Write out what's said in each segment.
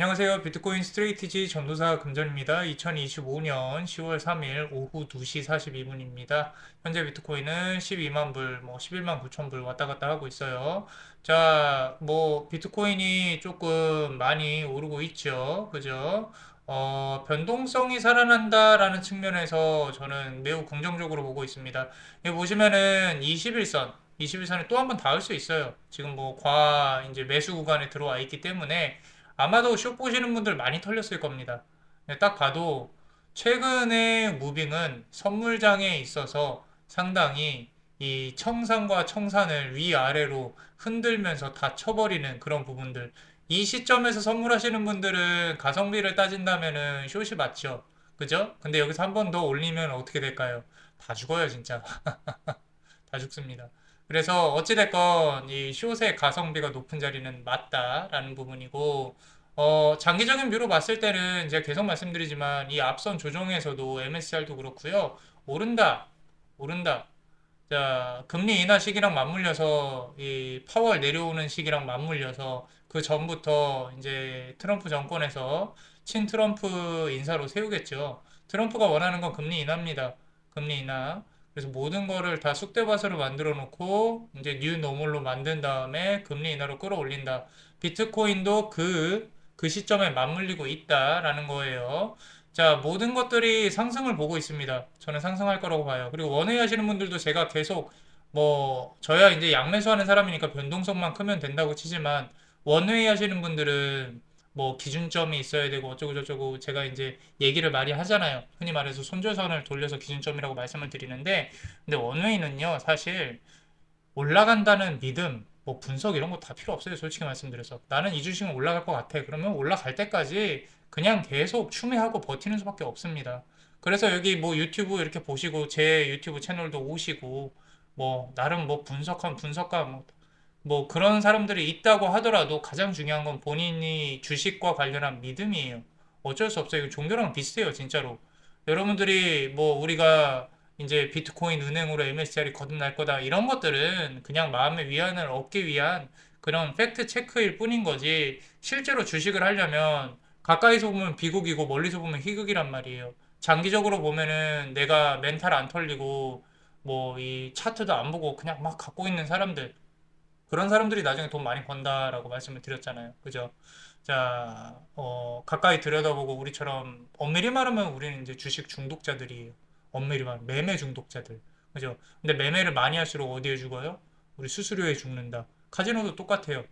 안녕하세요. 비트코인 스트레이티지 전도사 금전입니다. 2025년 10월 3일 오후 2시 42분입니다. 현재 비트코인은 12만 불, 뭐 11만 9천 불 왔다 갔다 하고 있어요. 자, 뭐 비트코인이 조금 많이 오르고 있죠. 그죠? 어, 변동성이 살아난다라는 측면에서 저는 매우 긍정적으로 보고 있습니다. 여기 보시면은 21선, 21선에 또 한 번 닿을 수 있어요. 지금 뭐 과 이제 매수 구간에 들어와 있기 때문에 아마도 쇼 보시는 분들 많이 털렸을 겁니다. 네, 딱 봐도 최근의 무빙은 선물장에 있어서 상당히 이 청산과 청산을 위아래로 흔들면서 다 쳐버리는 그런 부분들. 이 시점에서 선물하시는 분들은 가성비를 따진다면은 숏이 맞죠. 그죠? 근데 여기서 한 번 더 올리면 어떻게 될까요? 다 죽어요, 진짜. 다 죽습니다. 그래서 어찌됐건 이 숏의 가성비가 높은 자리는 맞다라는 부분이고 어, 장기적인 뷰로 봤을 때는 제가 계속 말씀드리지만 이 앞선 조정에서도 MSCR도 그렇고요. 오른다. 오른다. 자, 금리 인하 시기랑 맞물려서 이 파월 내려오는 시기랑 맞물려서 그 전부터 이제 트럼프 정권에서 친 트럼프 인사로 세우겠죠. 트럼프가 원하는 건 금리 인하입니다. 금리 인하. 그래서 모든 거를 다 쑥대밭으로 만들어 놓고 이제 뉴 노멀로 만든 다음에 금리 인하로 끌어올린다. 비트코인도 그, 그 시점에 맞물리고 있다라는 거예요. 자, 모든 것들이 상승을 보고 있습니다. 저는 상승할 거라고 봐요. 그리고 원웨이 하시는 분들도 제가 계속 뭐 저야 이제 양매수 하는 사람이니까 변동성만 크면 된다고 치지만 원웨이 하시는 분들은 뭐 기준점이 있어야 되고 어쩌고 저쩌고 제가 이제 얘기를 많이 하잖아요. 흔히 말해서 손절선을 돌려서 기준점이라고 말씀을 드리는데 근데 원웨이는요 사실 올라간다는 믿음 뭐 분석 이런 거 다 필요 없어요. 솔직히 말씀드려서 나는 이 주식은 올라갈 것 같아. 그러면 올라갈 때까지 그냥 계속 추매하고 버티는 수밖에 없습니다. 그래서 여기 뭐 유튜브 이렇게 보시고 제 유튜브 채널도 오시고 뭐 나름 뭐 분석한 분석가 뭐 뭐 그런 사람들이 있다고 하더라도 가장 중요한 건 본인이 주식과 관련한 믿음이에요. 어쩔 수 없어요. 종교랑 비슷해요, 진짜로. 여러분들이 뭐 우리가 이제 비트코인 은행으로 MSCR이 거듭날 거다 이런 것들은 그냥 마음의 위안을 얻기 위한 그런 팩트 체크일 뿐인 거지 실제로 주식을 하려면 가까이서 보면 비극이고 멀리서 보면 희극이란 말이에요. 장기적으로 보면은 내가 멘탈 안 털리고 뭐 이 차트도 안 보고 그냥 막 갖고 있는 사람들 그런 사람들이 나중에 돈 많이 번다라고 말씀을 드렸잖아요. 그죠? 자, 어, 가까이 들여다보고 우리처럼 엄밀히 말하면 우리는 이제 주식 중독자들이에요. 엄밀히 말하면 매매 중독자들. 그죠? 근데 매매를 많이 할수록 어디에 죽어요? 우리 수수료에 죽는다. 카지노도 똑같아요.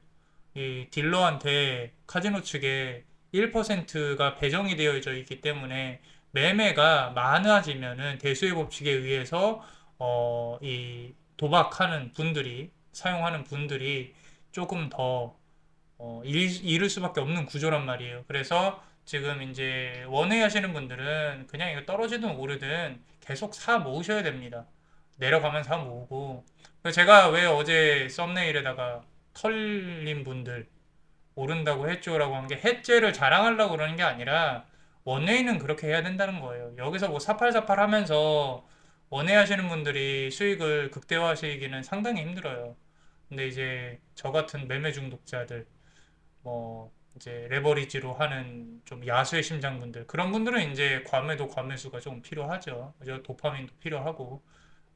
이 딜러한테 카지노 측에 1%가 배정이 되어져 있기 때문에 매매가 많아지면은 대수의 법칙에 의해서 어, 이 도박하는 분들이 사용하는 분들이 조금 더 어, 잃, 잃을 수밖에 없는 구조란 말이에요. 그래서 지금 이제 원웨이 하시는 분들은 그냥 이거 떨어지든 오르든 계속 사 모으셔야 됩니다. 내려가면 사 모으고. 제가 왜 어제 썸네일에다가 털린 분들 오른다고 했죠라고 한 게 해죄를 자랑하려고 그러는 게 아니라 원웨이는 그렇게 해야 된다는 거예요. 여기서 뭐 사팔사팔 하면서 원웨이 하시는 분들이 수익을 극대화하시기는 상당히 힘들어요. 근데 이제 저 같은 매매 중독자들 뭐 이제 레버리지로 하는 좀 야수의 심장분들 그런 분들은 이제 과매도 과매수가 좀 필요하죠. 그죠? 도파민도 필요하고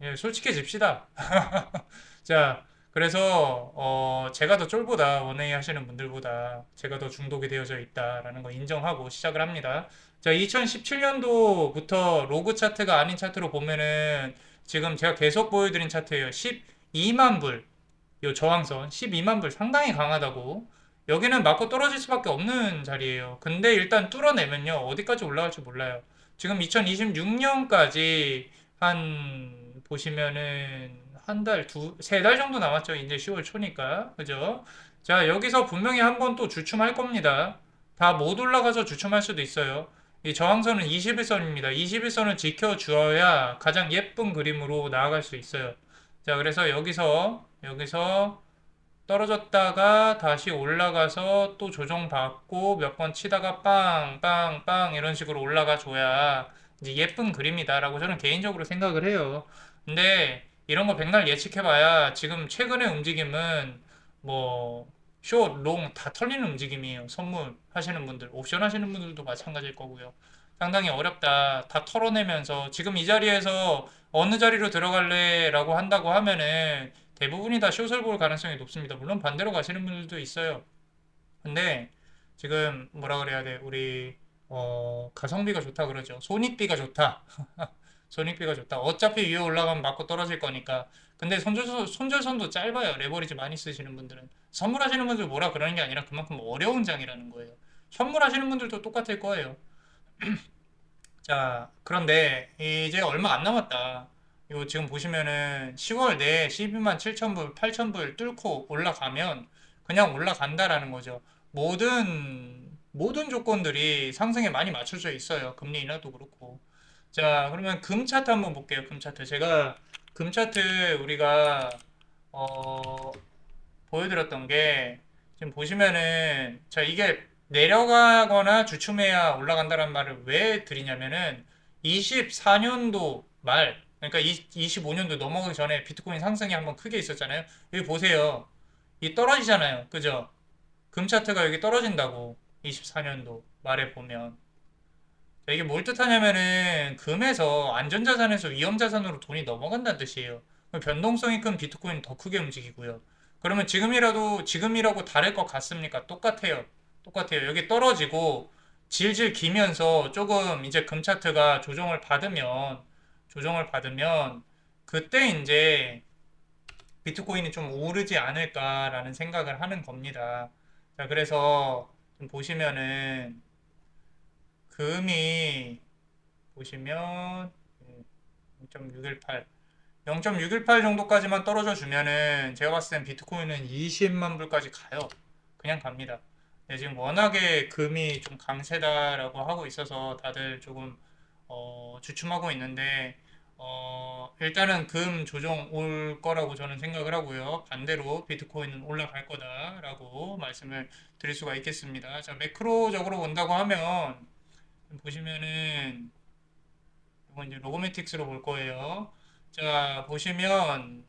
예, 솔직해집시다. 자, 그래서 어 제가 더 쫄보다 원웨이 하시는 분들보다 제가 더 중독이 되어져 있다라는 거 인정하고 시작을 합니다. 자, 2017년도부터 로그 차트가 아닌 차트로 보면은 지금 제가 계속 보여드린 차트예요. 12만 불. 요 저항선 12만 불 상당히 강하다고. 여기는 맞고 떨어질 수밖에 없는 자리예요. 근데 일단 뚫어내면요. 어디까지 올라갈지 몰라요. 지금 2026년까지 한 보시면은 한 달, 두, 세 달 정도 남았죠. 이제 10월 초니까. 그죠? 자, 여기서 분명히 한 번 또 주춤할 겁니다. 다 못 올라가서 주춤할 수도 있어요. 이 저항선은 21선입니다. 21선을 지켜주어야 가장 예쁜 그림으로 나아갈 수 있어요. 자, 그래서 여기서, 여기서 떨어졌다가 다시 올라가서 또 조정받고 몇 번 치다가 빵, 빵, 빵 이런 식으로 올라가 줘야 이제 예쁜 그림이다라고 저는 개인적으로 생각을 해요. 근데 이런 거 백날 예측해봐야 지금 최근의 움직임은 뭐 숏, 롱 다 털리는 움직임이에요. 선물 하시는 분들, 옵션 하시는 분들도 마찬가지일 거고요. 상당히 어렵다. 다 털어내면서 지금 이 자리에서 어느 자리로 들어갈래라고 한다고 하면은 대부분이 다 숏을 볼 가능성이 높습니다. 물론 반대로 가시는 분들도 있어요. 근데 지금 뭐라 그래야 돼? 우리 어, 가성비가 좋다 그러죠. 손익비가 좋다. 손익비가 좋다. 어차피 위에 올라가면 맞고 떨어질 거니까. 근데 손절선, 손절선도 짧아요. 레버리지 많이 쓰시는 분들은. 선물하시는 분들 뭐라 그러는 게 아니라 그만큼 어려운 장이라는 거예요. 현물하시는 분들도 똑같을 거예요. 자, 그런데 이제 얼마 안 남았다. 이거 지금 보시면은 10월 내에 12만 7천 불, 8천 불 뚫고 올라가면 그냥 올라간다라는 거죠. 모든 모든 조건들이 상승에 많이 맞춰져 있어요. 금리 인하도 그렇고. 자, 그러면 금 차트 한번 볼게요. 금 차트. 제가 금 차트 우리가 어 보여드렸던 게 지금 보시면은 자 이게 내려가거나 주춤해야 올라간다는 말을 왜 드리냐면은 24년도 말 그러니까 25년도 넘어가기 전에 비트코인 상승이 한번 크게 있었잖아요. 여기 보세요. 이 떨어지잖아요. 그죠? 금 차트가 여기 떨어진다고 24년도 말에 보면 자, 이게 뭘 뜻하냐면은 금에서 안전자산에서 위험자산으로 돈이 넘어간다는 뜻이에요. 변동성이 큰 비트코인 더 크게 움직이고요. 그러면 지금이라도 지금이라고 다를 것 같습니까? 똑같아요. 똑같아요. 여기 떨어지고 질질 기면서 조금 이제 금 차트가 조정을 받으면 조정을 받으면 그때 이제 비트코인이 좀 오르지 않을까라는 생각을 하는 겁니다. 자, 그래서 좀 보시면은 금이 보시면 0.618 0.618 정도까지만 떨어져 주면은 제가 봤을 땐 비트코인은 20만 불까지 가요. 그냥 갑니다. 네, 지금 워낙에 금이 좀 강세다라고 하고 있어서 다들 조금 어, 주춤하고 있는데 어, 일단은 금 조정 올 거라고 저는 생각을 하고요. 반대로 비트코인은 올라갈 거다라고 말씀을 드릴 수가 있겠습니다. 자, 매크로적으로 본다고 하면 보시면은 이건 이제 로고매틱스로 볼 거예요. 자, 보시면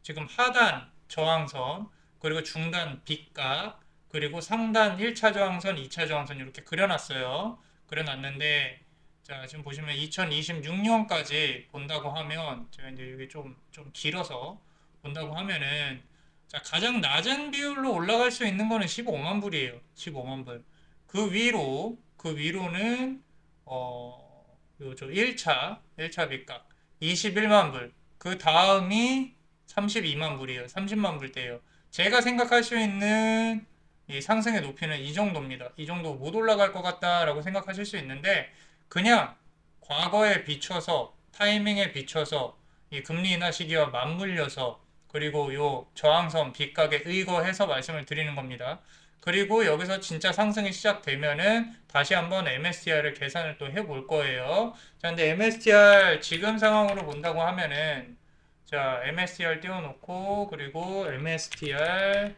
지금 하단 저항선 그리고 중단 빗각 그리고 상단 1차 저항선, 2차 저항선 이렇게 그려놨어요. 그려놨는데 자, 지금 보시면 2026년까지 본다고 하면 제가 이제 여기 좀, 좀 길어서 본다고 하면은 자, 가장 낮은 비율로 올라갈 수 있는 거는 15만 불이에요. 15만 불. 그 위로 그 위로는 어, 요저 1차 1차 빗각 21만 불. 그 다음이 32만 불이에요. 30만 불대예요. 제가 생각할 수 있는 이 상승의 높이는 이 정도입니다. 이 정도 못 올라갈 것 같다라고 생각하실 수 있는데 그냥 과거에 비춰서 타이밍에 비춰서 이 금리 인하 시기와 맞물려서 그리고 요 저항선 빗각에 의거해서 말씀을 드리는 겁니다. 그리고 여기서 진짜 상승이 시작되면은 다시 한번 MSTR을 계산을 또 해볼 거예요. 자, 근데 MSTR 지금 상황으로 본다고 하면은 자, MSTR 띄워놓고 그리고 MSTR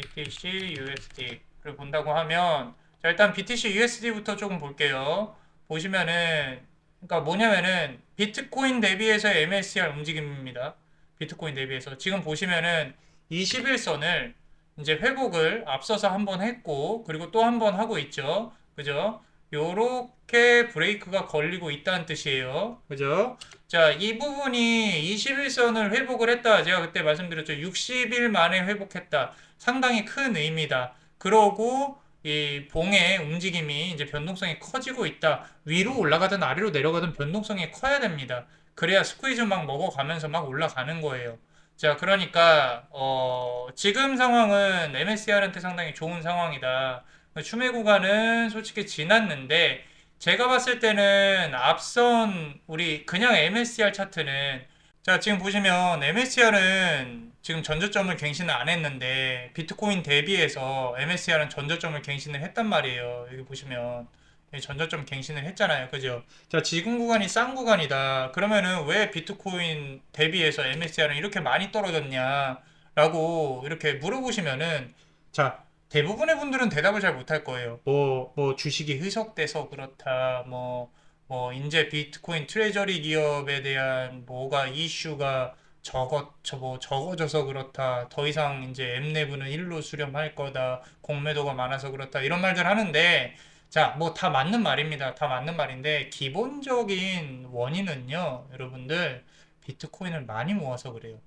BTC USD를 본다고 하면 자, 일단 BTC USD부터 조금 볼게요. 보시면은 그러니까 뭐냐면은 비트코인 대비해서 MSCR 움직임입니다. 비트코인 대비해서 지금 보시면은 21선을 이제 회복을 앞서서 한 번 했고 그리고 또 한 번 하고 있죠. 그죠? 요렇게 브레이크가 걸리고 있다는 뜻이에요. 그죠? 자, 이 부분이 21선을 회복을 했다. 제가 그때 말씀드렸죠. 60일 만에 회복했다. 상당히 큰 의미다. 그러고 이 봉의 움직임이 이제 변동성이 커지고 있다. 위로 올라가든 아래로 내려가든 변동성이 커야 됩니다. 그래야 스퀴즈 막 먹어가면서 막 올라가는 거예요. 자, 그러니까 어, 지금 상황은 MSCR한테 상당히 좋은 상황이다. 추매 구간은 솔직히 지났는데 제가 봤을 때는 앞선 우리 그냥 MSCR 차트는 자, 지금 보시면 MSCR은 지금 전저점을 갱신을 안 했는데 비트코인 대비해서 MSCR은 전저점을 갱신을 했단 말이에요. 여기 보시면 전저점 갱신을 했잖아요. 그죠? 자, 지금 구간이 싼 구간이다. 그러면은 왜 비트코인 대비해서 MSCR은 이렇게 많이 떨어졌냐? 라고 이렇게 물어보시면은 자, 대부분의 분들은 대답을 잘 못할 거예요. 뭐, 뭐 주식이 희석돼서 그렇다. 뭐, 뭐 이제 비트코인 트레저리 기업에 대한 뭐가 이슈가 적어, 저뭐 적어져서 그렇다. 더 이상 이제 앱 내부는 일로 수렴할 거다. 공매도가 많아서 그렇다. 이런 말들 하는데, 자, 뭐 다 맞는 말입니다. 다 맞는 말인데, 기본적인 원인은요, 여러분들, 비트코인을 많이 모아서 그래요.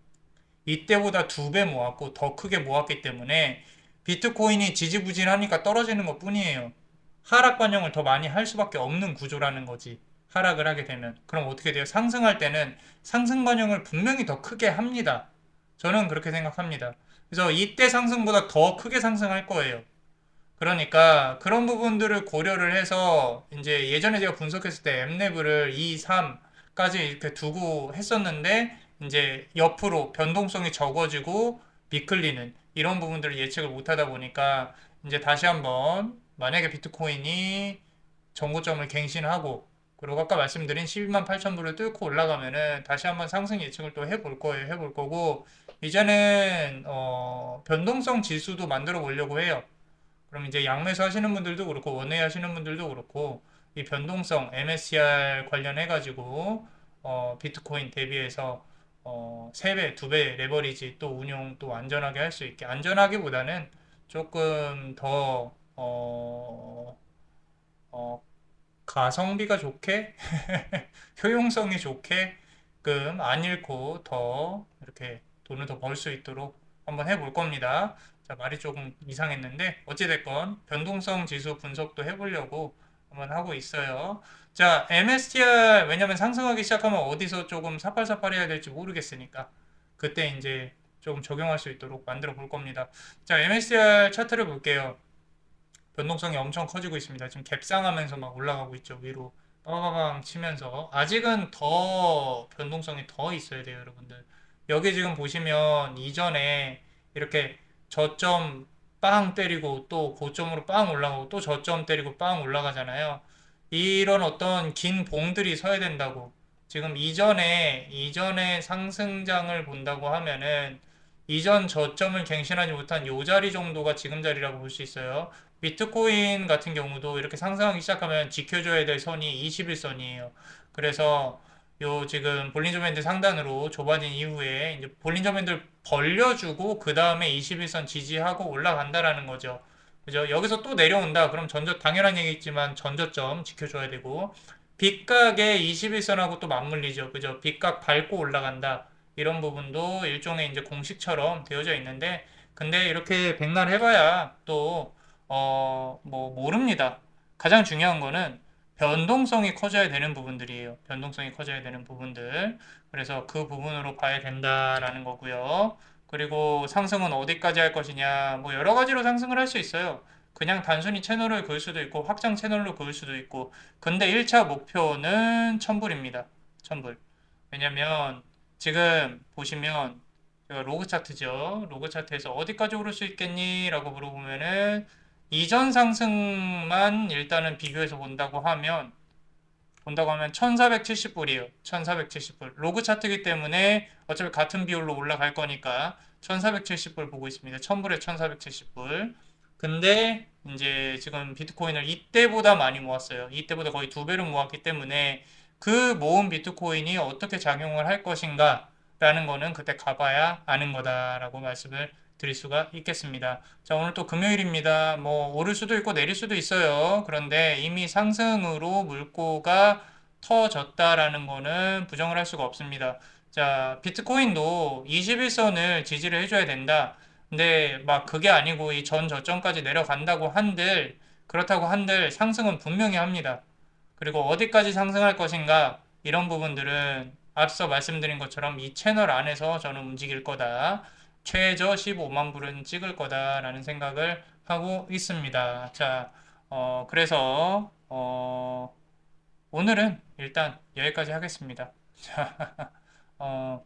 이때보다 두 배 모았고, 더 크게 모았기 때문에, 비트코인이 지지부진하니까 떨어지는 것 뿐이에요. 하락 반영을 더 많이 할 수밖에 없는 구조라는 거지. 하락을 하게 되면. 그럼 어떻게 돼요? 상승할 때는 상승 반영을 분명히 더 크게 합니다. 저는 그렇게 생각합니다. 그래서 이때 상승보다 더 크게 상승할 거예요. 그러니까 그런 부분들을 고려를 해서 이제 예전에 제가 분석했을 때 엠레브를 2, 3까지 이렇게 두고 했었는데 이제 옆으로 변동성이 적어지고 미클리는 이런 부분들을 예측을 못 하다 보니까 이제 다시 한번 만약에 비트코인이 정고점을 갱신하고 그리고 아까 말씀드린 12만 8천 불을 뚫고 올라가면은 다시 한번 상승 예측을 또 해볼 거예요. 해볼 거고 이제는 어 변동성 지수도 만들어 보려고 해요. 그럼 이제 양매수 하시는 분들도 그렇고 원웨이 하시는 분들도 그렇고 이 변동성 MSCR 관련해 가지고 어 비트코인 대비해서 어 3배, 2배 레버리지 또 운용 또 안전하게 할 수 있게 안전하기보다는 조금 더 어, 어, 가성비가 좋게 효용성이 좋게끔 안 잃고 더 이렇게 돈을 더 벌 수 있도록 한번 해볼 겁니다. 자, 말이 조금 이상했는데 어찌됐건 변동성 지수 분석도 해보려고 한번 하고 있어요. 자, MSTR 왜냐면 상승하기 시작하면 어디서 조금 사팔사팔해야 될지 모르겠으니까 그때 이제 조금 적용할 수 있도록 만들어 볼 겁니다. 자, MSTR 차트를 볼게요. 변동성이 엄청 커지고 있습니다. 지금 갭상하면서 막 올라가고 있죠. 위로 빠바방 치면서 아직은 더 변동성이 더 있어야 돼요, 여러분들. 여기 지금 보시면 이전에 이렇게 저점 빵 때리고 또 고점으로 빵 올라가고 또 저점 때리고 빵 올라가잖아요. 이런 어떤 긴 봉들이 서야 된다고. 지금 이전에 이전에 상승장을 본다고 하면은 이전 저점을 갱신하지 못한 요 자리 정도가 지금 자리라고 볼 수 있어요. 비트코인 같은 경우도 이렇게 상승하기 시작하면 지켜줘야 될 선이 21선이에요. 그래서 요 지금 볼린저 밴드 상단으로 좁아진 이후에 이제 볼린저 밴드를 벌려주고 그 다음에 21선 지지하고 올라간다라는 거죠. 그죠? 여기서 또 내려온다. 그럼 전저 당연한 얘기겠지만 전저점 지켜줘야 되고 빗각의 21선하고 또 맞물리죠. 그죠? 빗각 밟고 올라간다. 이런 부분도 일종의 이제 공식처럼 되어져 있는데 근데 이렇게 백날 해봐야 또 어, 뭐, 모릅니다. 가장 중요한 거는 변동성이 커져야 되는 부분들이에요. 변동성이 커져야 되는 부분들. 그래서 그 부분으로 봐야 된다라는 거고요. 그리고 상승은 어디까지 할 것이냐. 뭐 여러 가지로 상승을 할 수 있어요. 그냥 단순히 채널을 그을 수도 있고 확장 채널로 그을 수도 있고. 근데 1차 목표는 천불입니다. 천불. 왜냐면 지금 보시면 로그 차트죠. 로그 차트에서 어디까지 오를 수 있겠니? 라고 물어보면은 이전 상승만 일단은 비교해서 본다고 하면 본다고 하면 1470불이에요. 1470불. 로그 차트이기 때문에 어차피 같은 비율로 올라갈 거니까 1470불 보고 있습니다. 1000불에 1470불. 근데 이제 지금 비트코인을 이때보다 많이 모았어요. 이때보다 거의 두 배로 모았기 때문에 그 모은 비트코인이 어떻게 작용을 할 것인가 라는 거는 그때 가봐야 아는 거다라고 말씀을 드릴 수가 있겠습니다. 자, 오늘 또 금요일입니다. 뭐, 오를 수도 있고 내릴 수도 있어요. 그런데 이미 상승으로 물꼬가 터졌다라는 거는 부정을 할 수가 없습니다. 자, 비트코인도 21선을 지지를 해줘야 된다. 근데 막 그게 아니고 이 전 저점까지 내려간다고 한들, 그렇다고 한들 상승은 분명히 합니다. 그리고 어디까지 상승할 것인가, 이런 부분들은 앞서 말씀드린 것처럼 이 채널 안에서 저는 움직일 거다. 최저 15만 불은 찍을 거다라는 생각을 하고 있습니다. 자, 어, 그래서, 어, 오늘은 일단 여기까지 하겠습니다. 자, 어,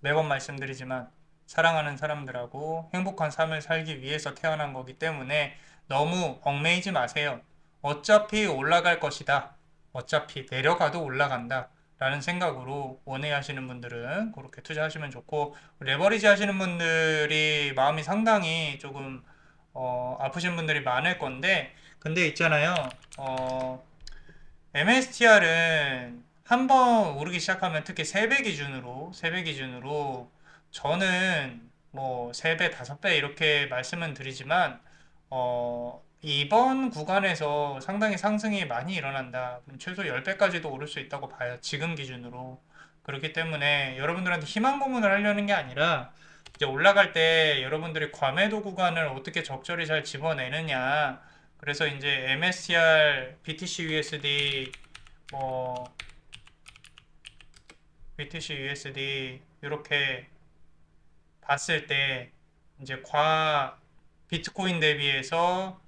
매번 말씀드리지만, 사랑하는 사람들하고 행복한 삶을 살기 위해서 태어난 거기 때문에 너무 얽매이지 마세요. 어차피 올라갈 것이다. 어차피 내려가도 올라간다. 라는 생각으로 원웨이 하시는 분들은 그렇게 투자하시면 좋고 레버리지 하시는 분들이 마음이 상당히 조금 어, 아프신 분들이 많을 건데 근데 있잖아요. 어, MSTR은 한번 오르기 시작하면 특히 3배 기준으로, 3배 기준으로 저는 뭐 3배, 5배 이렇게 말씀은 드리지만, 어, 이번 구간에서 상당히 상승이 많이 일어난다. 최소 10배까지도 오를 수 있다고 봐요. 지금 기준으로. 그렇기 때문에 여러분들한테 희망 고문을 하려는 게 아니라 이제 올라갈 때 여러분들이 과매도 구간을 어떻게 적절히 잘 집어내느냐. 그래서 이제 MSCR, BTC USD, 뭐 BTC USD 이렇게 봤을 때 이제 과 비트코인 대비해서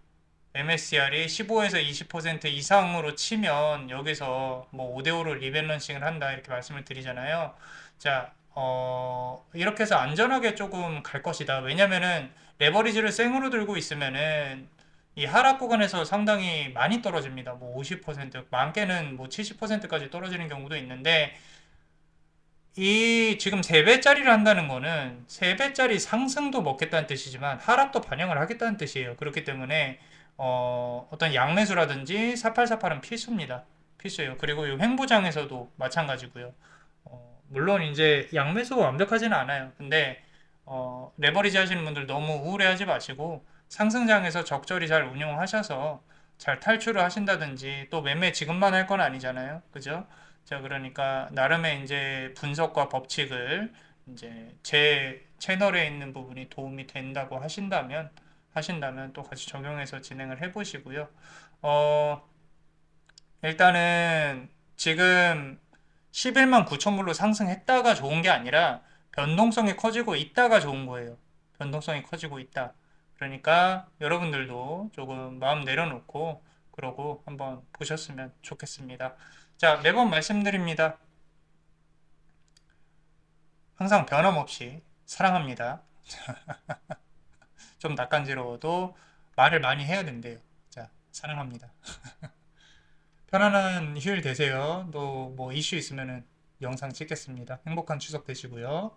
MSCR이 15에서 20% 이상으로 치면 여기서 뭐 5대5로 리밸런싱을 한다 이렇게 말씀을 드리잖아요. 자, 어, 이렇게 해서 안전하게 조금 갈 것이다. 왜냐면은 레버리지를 생으로 들고 있으면은 이 하락 구간에서 상당히 많이 떨어집니다. 뭐 50%, 많게는 뭐 70%까지 떨어지는 경우도 있는데 이 지금 3배짜리를 한다는 거는 3배짜리 상승도 먹겠다는 뜻이지만 하락도 반영을 하겠다는 뜻이에요. 그렇기 때문에 어, 어떤 양매수라든지 4848은 필수입니다. 필수예요. 그리고 이 횡보장에서도 마찬가지고요. 어, 물론 이제 양매수가 완벽하지는 않아요. 근데 어, 레버리지 하시는 분들 너무 우울해하지 마시고 상승장에서 적절히 잘 운용하셔서 잘 탈출을 하신다든지 또 매매 지금만 할 건 아니잖아요. 그죠? 자, 그러니까 나름의 이제 분석과 법칙을 이제 제 채널에 있는 부분이 도움이 된다고 하신다면 하신다면 또 같이 적용해서 진행을 해 보시고요. 어, 일단은 지금 11만 9천 불로 상승했다가 좋은 게 아니라 변동성이 커지고 있다가 좋은 거예요. 변동성이 커지고 있다. 그러니까 여러분들도 조금 마음 내려놓고 그러고 한번 보셨으면 좋겠습니다. 자, 매번 말씀드립니다. 항상 변함없이 사랑합니다. 좀 낯간지러워도 말을 많이 해야 된대요. 자, 사랑합니다. 편안한 휴일 되세요. 또 뭐 이슈 있으면은 영상 찍겠습니다. 행복한 추석 되시고요.